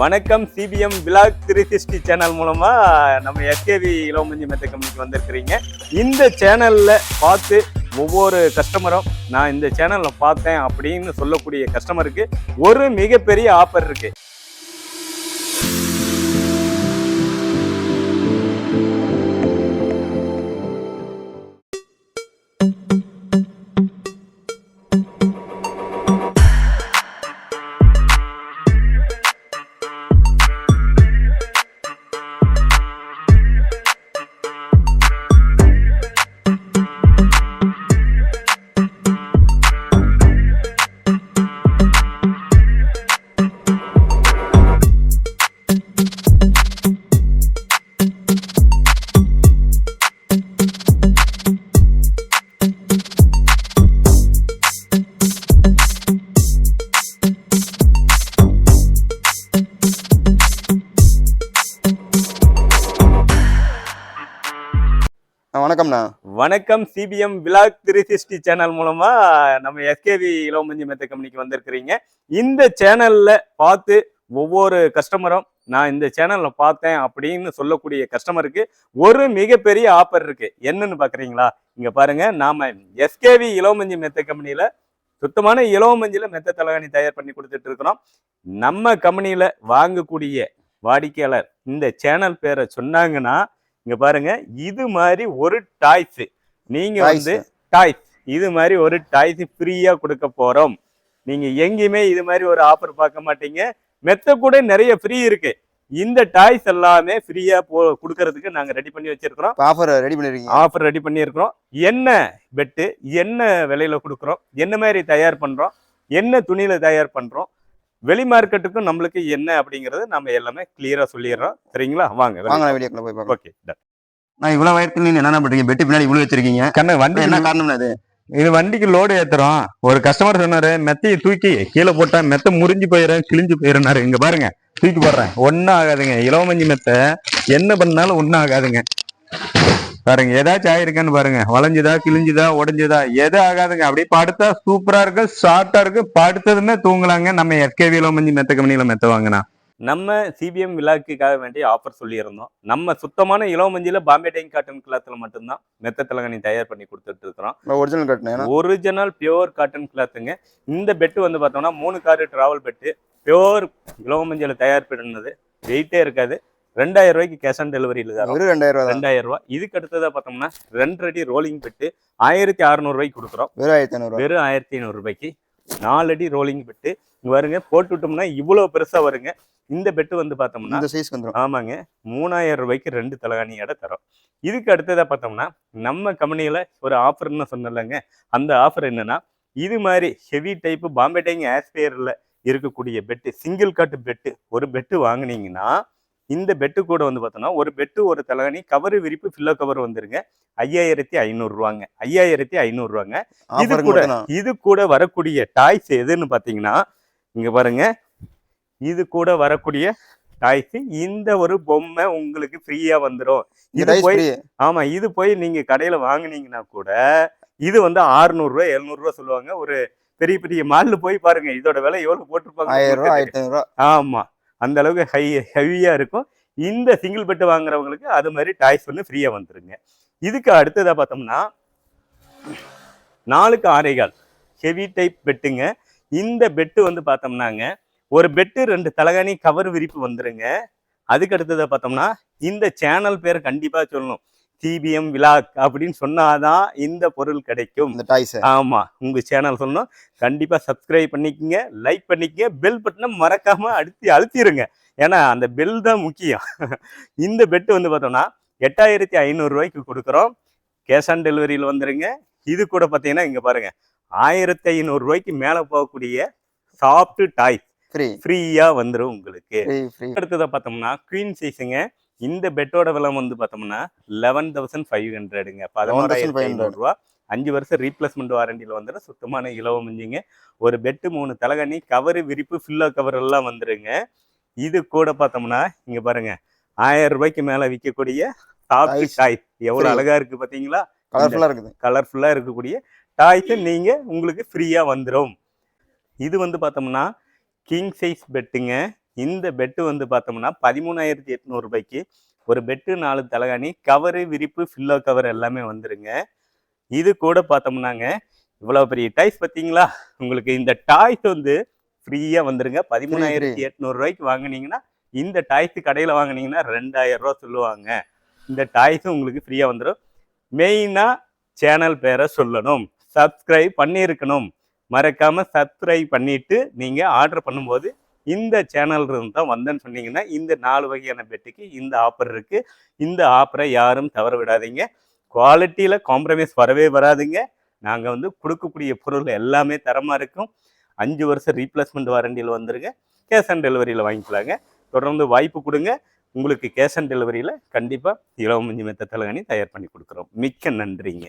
வணக்கம் CPM block three sixty channel மூலமாக நம்ம எஸ்கேவி இளவமஞ்சி மெத்த கம்பெனிக்கு வந்திருக்கிறீங்க. இந்த சேனலில் பார்த்து ஒவ்வொரு கஸ்டமரும் நான் இந்த சேனலில் பார்த்தேன் அப்படின்னு சொல்லக்கூடிய கஸ்டமருக்கு ஒரு மிகப்பெரிய ஆஃபர் இருக்குது வணக்கம்ண்ணா வணக்கம். CPM block three sixty channel மூலமா நம்ம எஸ்கேவி இளவமஞ்சி மெத்த கம்பெனிக்கு வந்திருக்கிறீங்க. இந்த சேனல்ல பார்த்து ஒவ்வொரு கஸ்டமரும் நான் இந்த சேனல்ல பார்த்தேன் அப்படின்னு சொல்லக்கூடிய கஸ்டமருக்கு ஒரு மிகப்பெரிய ஆஃபர் இருக்கு. என்னன்னு பாக்குறீங்களா இங்க பாருங்க. நாம எஸ்கேவி இளவமஞ்சி மெத்த கம்பெனியில சுத்தமான இளவமஞ்சில மெத்த தலகாணி தயார் பண்ணி கொடுத்துட்டு இருக்கிறோம். நம்ம கம்பெனியில வாங்கக்கூடிய வாடிக்கையாளர் இந்த சேனல் பேரை சொன்னாங்கன்னா இங்க பாருங்க இது மாதிரி ஒரு டாய்ஸ். நீங்க வந்து டாய்ஸ். இது மாதிரி ஒரு டாய்ஸ் ஃப்ரீயா கொடுக்க போறோம். நீங்க எங்கேயுமே இது மாதிரி ஒரு ஆஃபர் பார்க்க மாட்டீங்க. மெத்த கூட நிறைய ஃப்ரீ இருக்கு. இந்த டாய்ஸ் எல்லாமே ஃப்ரீயா போ கொடுக்கறதுக்கு நாங்க ரெடி பண்ணி வச்சிருக்கிறோம். ஆஃபர் ரெடி பண்ணிருக்கீங்க. ஆஃபர் ரெடி பண்ணியிருக்கிறோம். என்ன பெட்டு என்ன விலையில கொடுக்குறோம் என்ன மாதிரி தயார் பண்றோம் என்ன துணியில தயார் பண்றோம் வெளி மார்க்கெட்டுக்கும் நம்மளுக்கு என்ன அப்படிங்கறது நம்ம எல்லாமே கிளியரா சொல்லிடுறோம். சரிங்களா? வாங்க வாங்க வீடியோக்குள்ள போய் ஓகே நான் இவ்வளவு வயசுல நீங்க என்ன பண்றீங்க? பெட்டு பின்னாடி இவ்வளவு வச்சிருக்கீங்க. கண்ணு வண்டி என்ன காரணம்னா அது இது வண்டிக்கு லோடு ஏத்துறோம். ஒரு கஸ்டமர் சொன்னாரு மெத்தையை தூக்கி கீழே போட்டா மெத்த முறிஞ்சு போயிடும் கிழிஞ்சு போயிருந்தாரு இங்க பாருங்க தூக்கி போடுறேன். ஒன்னும் ஆகாதுங்க. இளவமஞ்சி மெத்தை என்ன பண்ணாலும் ஒன்னும் ஆகாதுங்க. பாருங்க ஏதாச்சும் ஆயிருக்கான்னு பாருங்க. வளைஞ்சுதா கிழிஞ்சுதா உடைஞ்சுதா எது ஆகாதுங்க. அப்படியே படுத்தா சூப்பரா இருக்கு ஷார்ட்டா இருக்கு. படுத்ததுமே தூங்கலாங்க. நம்ம எஸ்கேவி இளவமஞ்சி மெத்த கம்பெனியில மெத்த வாங்கினா. நம்ம சிபிஎம் விழாக்குக்காக வேண்டிய ஆஃபர் சொல்லியிருந்தோம். நம்ம சுத்தமான இளவமஞ்சில பாம்பே டைங் காட்டன் கிளாத்தில் மட்டும்தான் மெத்த தலகணி தயார் பண்ணி கொடுத்துட்டு இருக்கிறோம் ஒரிஜினல் கட்டினேன் ஒரிஜினல் பியோர் காட்டன் கிளாத்துங்க இந்த பெட்டு வந்து பார்த்தோம்னா மூணு காரு டிராவல் பெட்டு பியோர் இளவமஞ்சில தயார் பண்ணது வெயிட்டே இருக்காது. ரெண்டாயிரம் ரூபாய்க்கு கேஷ் ஆன் டெலிவரியில் வெறும் ரெண்டாயிரம் ரூபா தான். ரெண்டாயிரம் ரூபாய். இதுக்கு அடுத்ததா பார்த்தோம்னா ரெண்டு அடி ரோலிங் பெட்டு ஆயிரத்தி அறுநூறு ரூபாய்க்கு கொடுக்குறோம். வெறும் ஆயிரத்தி ஐநூறு வெறும் ஆயிரத்தி ஐநூறு ரூபாய்க்கு. நாலு அடி ரோலிங் பெட்டு இங்க வருங்க போட்டு விட்டோம்னா இவ்வளவு பெருசா வருங்க. இந்த பெட்டு வந்து பார்த்தோம்னா இந்த சைஸ் வந்துடும் ஆமாங்க மூணாயிரம் ரூபாய்க்கு ரெண்டு தலகாணியோட தரோம். இதுக்கு அடுத்ததா பார்த்தோம்னா நம்ம கம்பெனியில ஒரு ஆஃபர்னு சொன்னலங்க அந்த ஆஃபர் என்னன்னா இது மாதிரி ஹெவி டைப் பாம்பே டைங் ஆஸ்பேர்ல இருக்கக்கூடிய பெட்டு சிங்கிள் காட்டு பெட்டு ஒரு பெட்டு வாங்குனீங்கன்னா இந்த பெட்டு கூட வந்து பார்த்தோம்னா ஒரு பெட்டு ஒரு தலகாணி கவர் விரிப்பு ஃபில்லோ கவர் வந்துருங்க. ஐயாயிரத்தி ஐநூறுரூவாங்க ஐயாயிரத்தி ஐநூறுரூவாங்க இது கூட இது கூட வரக்கூடிய டாய்ஸ் எதுன்னு பாத்தீங்கன்னா இங்க பாருங்க. இது கூட வரக்கூடிய டாய்ஸ் இந்த ஒரு பொம்மை உங்களுக்கு ஃப்ரீயா வந்துடும் இது போய் ஆமா இது போய் நீங்க கடையில வாங்குனீங்கன்னா கூட இது வந்து 600 ரூபாய் 700 ரூபாய் சொல்லுவாங்க. ஒரு பெரிய பெரிய மால்ல போய் பாருங்க. இதோட விலை எவ்வளவு போட்டிருப்பாங்க? ஆயிரம் ரூபா ஆயிரத்தி ஐநூறு ரூபா. ஆமா. அந்த அளவுக்கு ஹை ஹெவியாக இருக்கும். இந்த சிங்கிள் பெட்டு வாங்குறவங்களுக்கு அது மாதிரி டாய்ஸ் வந்து ஃப்ரீயாக வந்துருங்க. இதுக்கு அடுத்ததாக பார்த்தோம்னா நாலுக்கு ஆரைகால் ஹெவி டைப் பெட்டுங்க இந்த பெட்டு வந்து பார்த்தோம்னாங்க ஒரு பெட்டு ரெண்டு தலகாணி கவர் விரிப்பு வந்துருங்க. அதுக்கு அடுத்ததை பார்த்தோம்னா இந்த சேனல் பேர் கண்டிப்பாக சொல்லணும். சிபிஎம் விலாக் அப்படின்னு சொன்னாதான் இந்த பொருள் கிடைக்கும். இந்த டாய்ஸ். ஆமா உங்க சேனல் சொன்னோம் கண்டிப்பா சப்ஸ்கிரைப் பண்ணிக்கங்க லைக் பண்ணிக்கங்க பெல் பட்டனை மறக்காம அழுத்தி அழுத்திடுங்க ஏன்னா அந்த பெல் தான் முக்கியம். இந்த பெட் வந்து பார்த்தோம்னா எட்டாயிரத்தி ஐநூறு ரூபாய்க்கு கொடுக்குறோம். கேஷ் ஆன் டெலிவரியில் வந்துருங்க. இது கூட பார்த்தீங்கன்னா இங்க பாருங்க. ஆயிரத்தி ஐநூறு ரூபாய்க்கு மேலே போகக்கூடிய சாஃப்ட் டாய் ஃப்ரீ ஃப்ரீயா வந்துடும் உங்களுக்கு. அடுத்ததை பார்த்தோம்னா குவீன் சைஸுங்க இந்த பெட்டோட விலை வந்து பார்த்தோம்னா லெவன் தௌசண்ட் ஃபைவ் ஹண்ட்ரடுங்க பதினோராயிரத்தி ஐநூறுரூவா அஞ்சு வருஷம் ரீப்ளேஸ்மெண்ட் வாரண்டியில் வந்துடும் சுத்தமான இலவம் மஞ்சிங்க ஒரு பெட்டு மூணு தலகணி கவரு விரிப்பு ஃபில்லோ கவர் எல்லாம் வந்துருங்க. இது கூட பார்த்தோம்னா இங்க பாருங்க ஆயிரம் ரூபாய்க்கு மேல விற்கக்கூடிய Toys. டாய் எவ்வளவு Free. அழகா இருக்கு பாத்தீங்களா கலர்ஃபுல்லா இருக்குது. கலர்ஃபுல்லா இருக்கக்கூடிய டாய்ஸ் நீங்க உங்களுக்கு ஃப்ரீயா வந்துடும் இது வந்து பார்த்தோம்னா கிங் சைஸ் பெட்டுங்க இந்த பெட்டு வந்து பார்த்தோம்னா பதிமூணாயிரத்தி எட்நூறு ரூபாய்க்கு ஒரு பெட்டு நாலு தலகாணி கவரு விரிப்பு ஃபில்லோ கவர் எல்லாமே வந்துருங்க. இது கூட பார்த்தோம்னாங்க இவ்வளோ பெரிய டாய்ஸ் பார்த்தீங்களா? உங்களுக்கு இந்த டாய்ஸ் வந்து ஃப்ரீயாக வந்துருங்க. பதிமூணாயிரத்தி எட்நூறு ரூபாய்க்கு வாங்குனீங்கன்னா இந்த டாய்ஸ் கடையில் வாங்குனீங்கன்னா ரெண்டாயிரம் ரூபா சொல்லுவாங்க. இந்த டாய்ஸும் உங்களுக்கு ஃப்ரீயாக வந்துடும் மெயினாக சேனல் பேரை சொல்லணும். சப்ஸ்கிரைப் பண்ணியிருக்கணும். மறக்காம சப்ஸ்கிரைப் பண்ணிட்டு நீங்க ஆர்டர் பண்ணும்போது இந்த சேனல் இருந்து தான் வந்தேன்னு சொன்னீங்கன்னா இந்த நாலு வகையான பெட்டுக்கு இந்த ஆஃபர் இருக்குது இந்த ஆஃபரை யாரும் தவற விடாதீங்க. குவாலிட்டியில் காம்ப்ரமைஸ் வரவே வராதுங்க. நாங்கள் வந்து கொடுக்கக்கூடிய பொருள் எல்லாமே தரமாக இருக்கும். அஞ்சு வருஷம் ரீப்ளேஸ்மெண்ட் வாரண்டியில் வந்துருங்க. கேஷ் ஆன் டெலிவரியில் வாங்கிக்கலாங்க. தொடர்ந்து வாய்ப்பு கொடுங்க. உங்களுக்கு கேஷ் ஆன் டெலிவரியில் கண்டிப்பாக இளவமஞ்சி மெத்த தலகாணி தயார் பண்ணி கொடுக்குறோம். மிக்க நன்றிங்க.